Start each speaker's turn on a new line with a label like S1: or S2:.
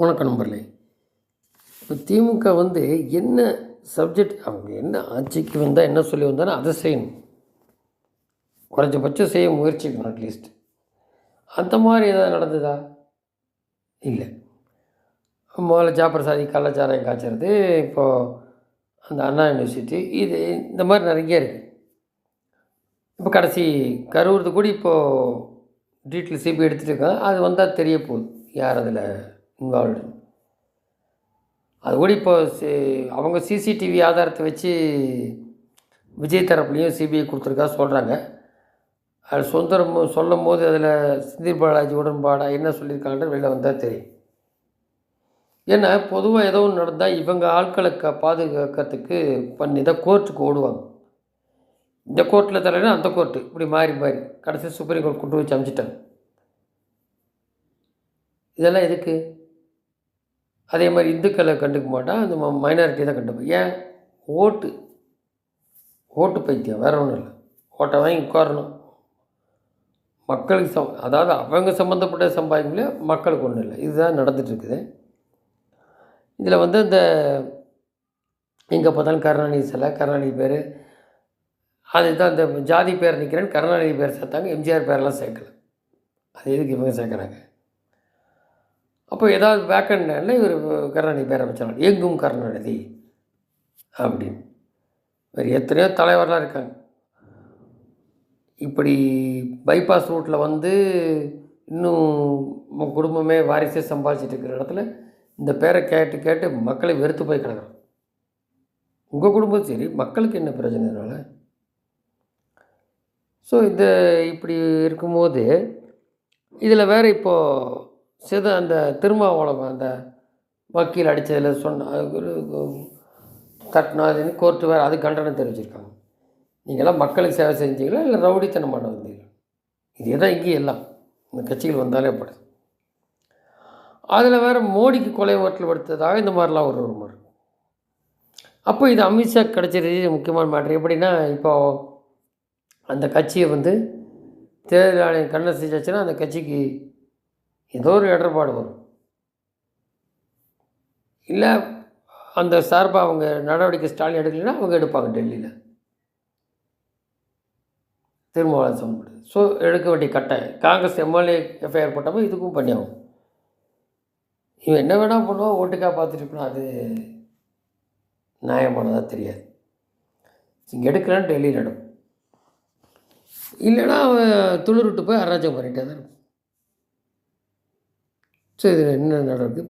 S1: வணக்கம் நம்பர்லே. இப்போ திமுக வந்து என்ன சப்ஜெக்ட் அவங்க என்ன ஆட்சிக்கு வந்தால் என்ன சொல்லி வந்தாலும் அதை செய்யணும். குறைஞ்சபட்சம் செய்ய முயற்சிக்கணும் அட்லீஸ்ட் அந்த மாதிரி எதாவது நடந்ததா? இல்லை. முதல்ல ஜாப்பர் சாதி காய்ச்சறது இப்போது அந்த அண்ணா யூனிவர்சிட்டி இது இந்த மாதிரி நிறைய இருக்குது இப்போ கடைசி கரூர்து கூட இப்போது டீட்டெயில் சிபி எடுத்துகிட்டு இருக்காங்க. அது வந்தால் தெரிய போகுது. யார் அதில் இன்வால்வ்டு அது கூட இப்போ அவங்க சிசிடிவி ஆதாரத்தை வச்சு விஜய் தரப்புலையும் சிபிஐ கொடுத்துருக்கா சொல்கிறாங்க அது சுந்தரம் சொல்லும் போது அதில் செந்தில் பாலாஜி உடன்பாடா என்ன சொல்லியிருக்காங்கன்றது வெளில வந்தால் தெரியும். ஏன்னா பொதுவாக ஏதோ ஒன்று நடந்தால் இவங்க ஆட்களை க பாதுகாக்கிறதுக்கு பண்ணி தான் கோர்ட்டுக்கு ஓடுவாங்க. இந்த கோர்ட்டில் தரலைன்னா அந்த கோர்ட்டு. இப்படி மாறி மாறி. கடைசி சுப்ரீம் கோர்ட் கொண்டு வச்சு அமைச்சிட்டாங்க. இதெல்லாம் எதுக்கு? அதே மாதிரி இந்துக்களை கண்டுக்க மாட்டான் அந்த மைனாரிட்டி தான் கண்டுப்போம் ஏன்? ஓட்டு. ஓட்டு பைத்தியம் வேறு ஒன்றும் இல்லை. ஓட்டை வாங்கி உட்காரணும். மக்களுக்கு சம் அதாவது அவங்க சம்மந்தப்பட்ட சம்பாதிக்கல மக்களுக்கு ஒன்றும் இல்லை. இதுதான் நடந்துகிட்ருக்குது இதில் வந்து இந்த எங்கே பார்த்தாலும் கருணாநிதி சிலை கருணாநிதி பேர். அதுதான் இந்த ஜாதி பேர் நிற்கிறேன்னு கருணாநிதி பேர் சேர்த்தாங்க எம்ஜிஆர் பேரெல்லாம் சேர்க்கல. அது எதுக்கு இவங்க சேர்க்குறாங்க? அப்போ ஏதாவது வேக்கண்ட்ல இவர் கருணாநிதி பேர் வச்சாங்க எங்கும் கருணாநிதி அப்படின்னு. வேறு எத்தனையோ தலைவர்லாம் இருக்காங்க. இப்படி பைபாஸ் ரூட்டில் வந்து இன்னும் குடும்பமே வாரிசே சம்பாதிச்சிட்டு இருக்கிற இடத்துல இந்த பேரை கேட்டு கேட்டு மக்களை வெறுத்து போய் கிடக்கிறோம் உங்கள் குடும்பம் சரி மக்களுக்கு என்ன பிரச்சனை இதனால் ஸோ இந்த இப்படி இருக்கும்போது இதில் வேறு இப்போது சித அந்த திருமாவளவன் அந்த வக்கீல் அடித்ததில் சொன்ன தட்டினா அதுன்னு கோர்ட்டு வேறு அது கண்டனம் தெரிவிச்சிருக்காங்க. நீங்களாம் மக்களுக்கு சேவை செஞ்சீங்களா இல்லை ரவுடித்தனம் பண்ண வந்தீங்களா? இதே தான் இங்கேயும் எல்லாம். இந்த கட்சிகள் வந்தாலே அப்படி. அதில் வேறு மோடிக்கு கொலை ஓட்டல் படுத்ததாக இந்த மாதிரிலாம் ஒரு ஒரு மாதிரி அப்போ இது அமித்ஷா கிடச்சிருச்சு முக்கியமான மேட்ரு எப்படின்னா இப்போது அந்த கட்சியை வந்து தேர்தல் ஆணையம் கண்ணை செஞ்சாச்சுன்னா அந்த கட்சிக்கு ஏதோ ஒரு இடர்பாடு வரும். இல்லை அந்த சார்பாக அவங்க நடவடிக்கை ஸ்டாலின் எடுக்கலைன்னா அவங்க எடுப்பாங்க டெல்லியில். திருமாவளவன் சம்பந்தப்பட்டது ஸோ எடுக்க வேண்டிய கட்டாயம். காங்கிரஸ் எம்எல்ஏ எஃப்ஐஆர் போட்டாமல் இதுக்கும் பண்ணியாகும் இவன் என்ன வேணால் பண்ணுவோம் ஓட்டுக்காக பார்த்துட்டு அது நியாயமானதாக தெரியாது. இங்கே எடுக்கலான்னு டெல்லியில் நடும். இல்லைன்னா அவன் துளிர் விட்டு போய் அராஜகம் பண்ணிகிட்டே தான் இருக்கும் ஸோ இது என்ன நடக்குது